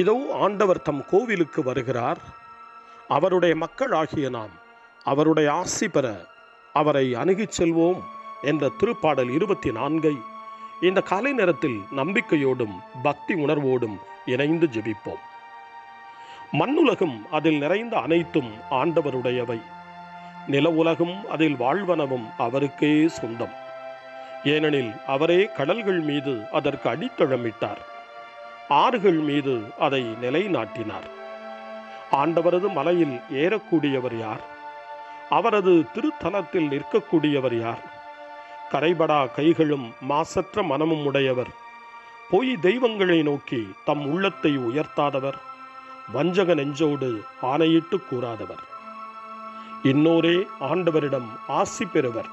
இதோ ஆண்டவர் தம் கோவிலுக்கு வருகிறார். அவருடைய மக்களாகிய நாம் அவருடைய ஆசி பெற அவரை அணுகிச் செல்வோம் என்ற திருப்பாடல் இருபத்தி நான்கை இந்த காலை நேரத்தில் நம்பிக்கையோடும் பக்தி உணர்வோடும் இணைந்து ஜெபிப்போம். மண்ணுலகும் அதில் நிறைந்த அனைத்தும் ஆண்டவருடையவை. நில உலகும் அதில் வாழ்வனவும் அவருக்கே சொந்தம். ஏனெனில் அவரே கடல்கள் மீது அதற்கு அடித்தளமிட்டார். ஆறுகள் மீது அதை நிலைநாட்டினார். ஆண்டவரது மலையில் ஏறக்கூடியவர் யார்? அவரது திருத்தலத்தில் நிற்கக்கூடியவர் யார்? கரைபடா கைகளும் மாசற்ற மனமும் உடையவர். பொய் தெய்வங்களை நோக்கி தம் உள்ளத்தை உயர்த்தாதவர். வஞ்சக நெஞ்சோடு ஆணையிட்டு கூறாதவர். இன்னோரே ஆண்டவரிடம் ஆசி பெறுவர்.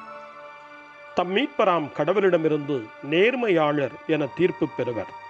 தம் மீட்பராம் கடவுளிடமிருந்து நேர்மையாளர் என தீர்ப்பு பெறுவர்.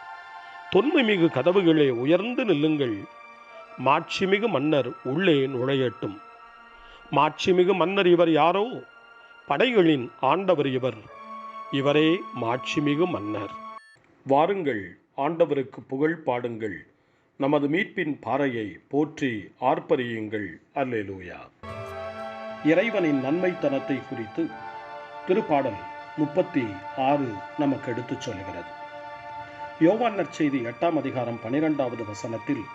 தொன்மைமிகு கதவுகளே உயர்ந்து நில்லுங்கள். மாட்சிமிகு மன்னர் உள்ளே நுழையட்டும். மாட்சிமிகு மன்னர் இவர் யாரோ? படைகளின் ஆண்டவர் இவர். இவரே மாட்சிமிகு மன்னர். வாருங்கள் ஆண்டவருக்கு புகழ் பாடுங்கள். நமது மீட்பின் பாறையை போற்றி ஆர்ப்பரியுங்கள். அல்லேலூயா. இறைவனின் நன்மைத்தனத்தை குறித்து திருப்பாடல் முப்பத்தி ஆறு நமக்கு எடுத்துச் சொல்கிறது. யோவான் நற்செய்தி எட்டாம் அதிகாரம் பனிரெண்டாவது வசனத்தில்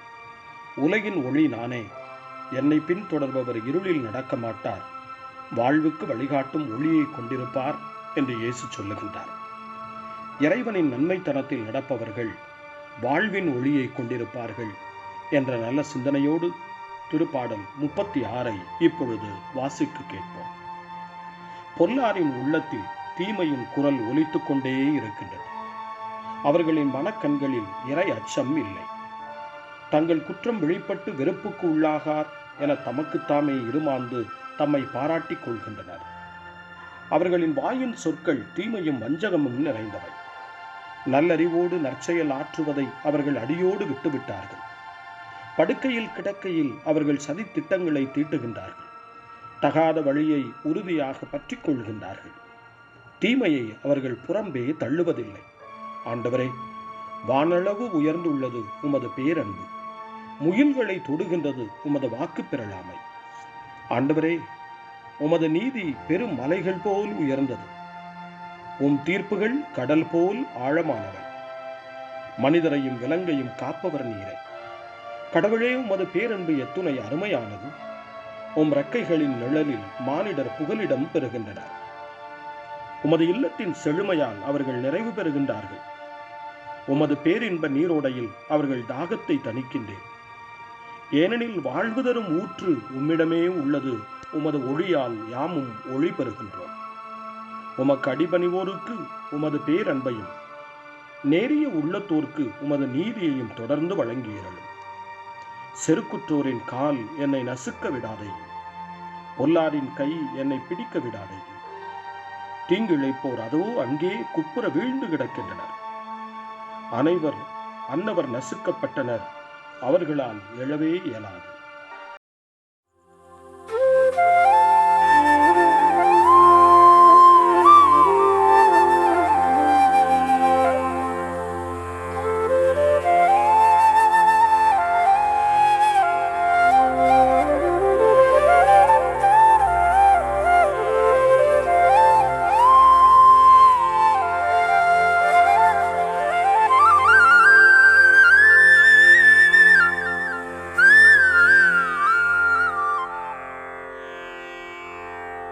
உலகின் ஒளி நானே என்னை பின்தொடர்பவர் இருளில் நடக்க மாட்டார். வாழ்வுக்கு வழிகாட்டும் ஒளியை கொண்டிருப்பார் என்று இயேசு சொல்லுகின்றார். இறைவனின் நன்மைத்தனத்தில் நடப்பவர்கள் வாழ்வின் ஒளியை கொண்டிருப்பார்கள் என்ற நல்ல சிந்தனையோடு திருப்பாடல் முப்பத்தி ஆறை இப்பொழுது வாசிக்க கேட்போம். பொல்லாரின் உள்ளத்தில் தீமையின் குரல் ஒலித்துக்கொண்டே இருக்கின்றது. அவர்களின் மனக்கண்களில் இறை அச்சம் இல்லை. தங்கள் குற்றம் வெளிப்பட்டு வெறுப்புக்கு உள்ளாகார் என தமக்குத்தாமே இருமாந்து தம்மை பாராட்டிக் கொள்கின்றனர். அவர்களின் வாயின் சொற்கள் தீமையும் வஞ்சகமும் நிறைந்தவை. நல்லறிவோடு நற்செயல் ஆற்றுவதை அவர்கள் அடியோடு விட்டுவிட்டார்கள். படுக்கையில் கிடக்கையில் அவர்கள் சதி திட்டங்களை தீட்டுகின்றார்கள். தகாத வழியை உறுதியாக பற்றிக் கொள்கின்றார்கள். தீமையை அவர்கள் புறம்பே தள்ளுவதில்லை. ஆண்டவரே வானளவு உயர்ந்துள்ளது உமது பேரன்பு. முயல்களை தொடுகின்றது உமது வாக்கு பெறலாமை ஆண்டவரே உமது நீதி பெரும் மலைகள் போல் உயர்ந்தது. உம் தீர்ப்புகள் கடல் போல் ஆழமானவை. மனிதரையும் விலங்கையும் காப்பவர் நீரை. கடவுளே உமது பேரன்பு எத்துணை அருமையானது. உம் ரெக்கைகளின் நிழலில் மானிடர் புகலிடம் பெறுகின்றனர். உமது இல்லத்தின் செழுமையால் அவர்கள் நிறைவு பெறுகின்றார்கள். உமது பேரின்ப நீரோடையில் அவர்கள் தாகத்தை தணிக்கின்றேன். ஏனெனில் வாழ்வு தரும் ஊற்று உம்மிடமே உள்ளது உமது ஒளியால் யாமும் ஒளி பெறுகின்றோம். உமக்கு அடிபணிவோருக்கு உமது பேரன்பையும் நேரிய உள்ளத்தோர்க்கு உமது நீதியையும் தொடர்ந்து வழங்கியிருளும் செருக்குற்றோரின் கால் என்னை நசுக்க விடாதே பொல்லாரின் கை என்னை பிடிக்க விடாதே தீங்கிழைப்போர் அதோ அங்கே குப்புற வீழ்ந்து கிடக்கின்றனர். அனைவர் அன்னவர் நசுக்கப்பட்டனர். அவர்களால் எழவே இயலாது.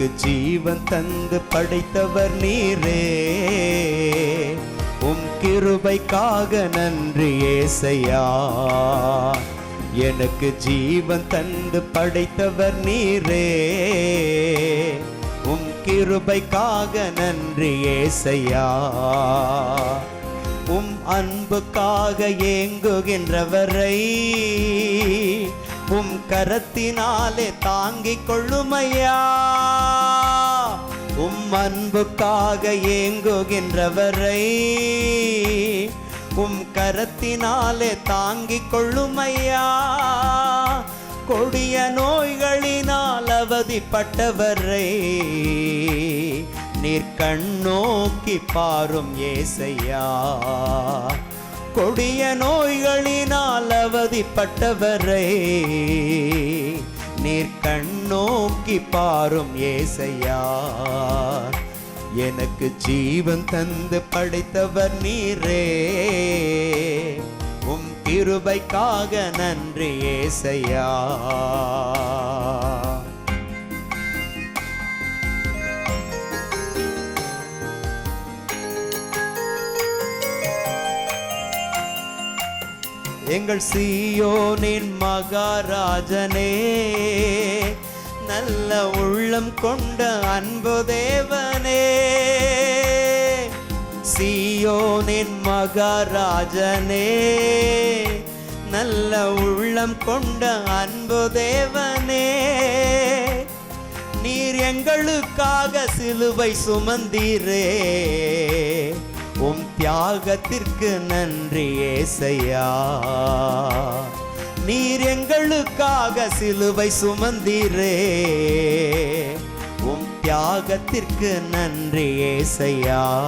எனக்கு ஜீவன் தந்து படைத்தவர் நீரே. உம் கிருபைக்காக நன்றி ஏசையா. எனக்கு ஜீவன் தந்து படைத்தவர் நீரே. உம் கிருபைக்காக நன்றி ஏசையா. உம் அன்புக்காக ஏங்குகின்றவரை. கரத்தினாலே தாங்கிக் கொள்ளுமையா? உம் அன்புக்காக ஏங்குகின்றவரை உம் கரத்தினாலே தாங்கிக் கொள்ளுமையா? கொடிய நோய்களினால் அவதிப்பட்டவரை நீர் கண்ணோக்கி பாரும் ஏசையா? கொடிய நோய்களினால் அவதிப்பட்டவரை நீர் கண்ணோக்கி பாரும் ஏசையா. எனக்கு ஜீவன் தந்து படைத்தவர் நீரே உம் கிருபைக்காக நன்றி ஏசையா. எங்கள் சீயோனின் மகாராஜனே நல்ல உள்ளம் கொண்ட அன்பு தேவனே. சீயோனின் மகாராஜனே நல்ல உள்ளம் கொண்ட அன்பு தேவனே. நீர் எங்களுக்காக சிலுவை சுமந்தீரே. உம் தியாகத்திற்கு நன்றி ஏசையா. நீர் எங்களுக்காக சிலுவை சுமந்தீரே. உம் தியாகத்திற்கு நன்றி ஏசையா.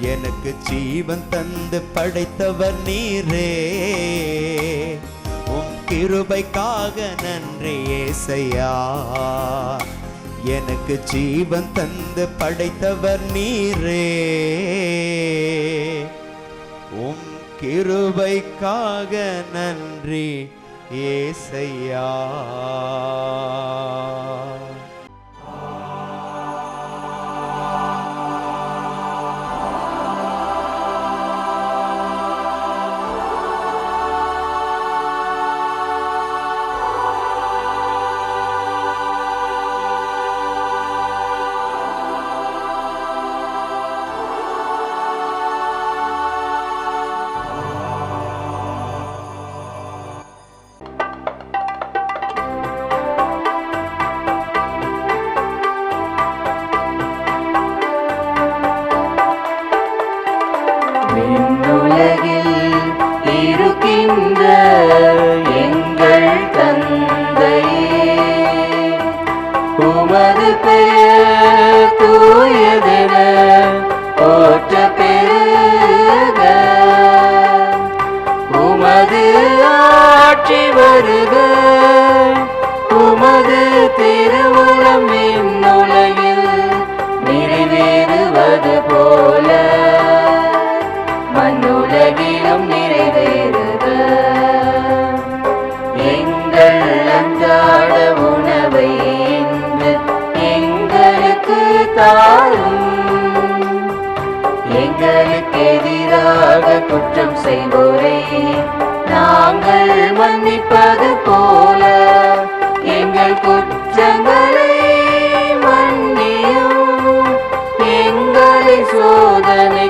எனக்கு ஜீவன் தந்து படைத்தவர் நீரே. உம் கிருபைக்காக நன்றி ஏசையா. எனக்கு ஜீவன் தந்து படைத்தவர் நீரே. உம் கிருபைக்காக நன்றி ஏசையா. உலகிலும் நிறைவேறுக. எங்கள் அன்றாட உணவை இன்று எங்களுக்கு தாரும். எங்களுக்கு எதிராக குற்றம் செய்வோரை நாங்கள் மன்னிப்பது போல. எங்கள் குற்றங்களை மன்னியும் எங்களை சோதனை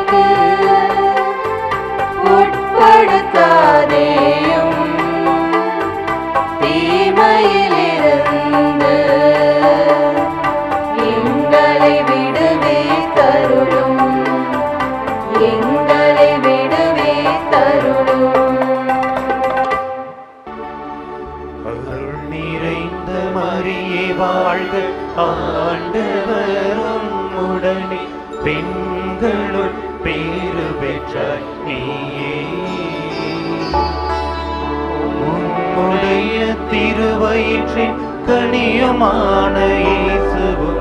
பிரியமான இயேசுவும்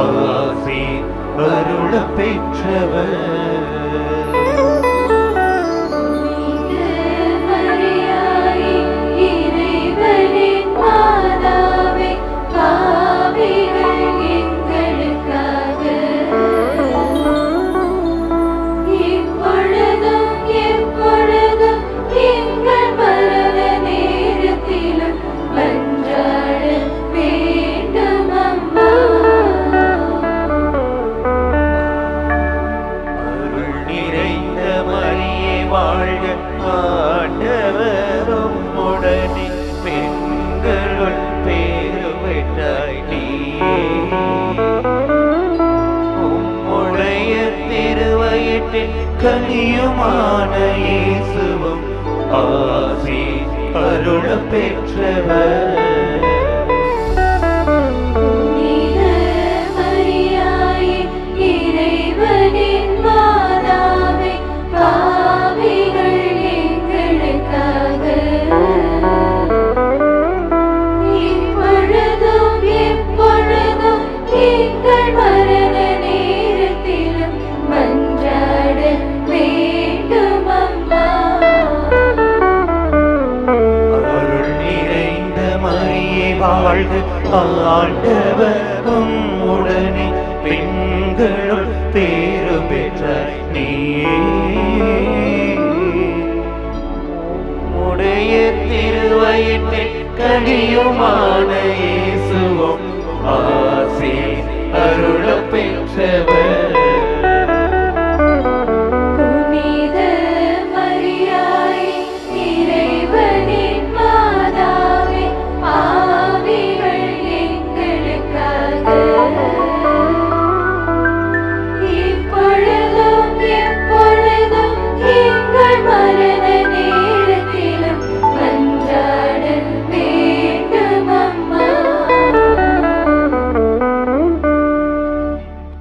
ஆசி அருள பெற்றவர். நீதியுமான இயேசுவும் ஆசி அருள பெற்றவர்.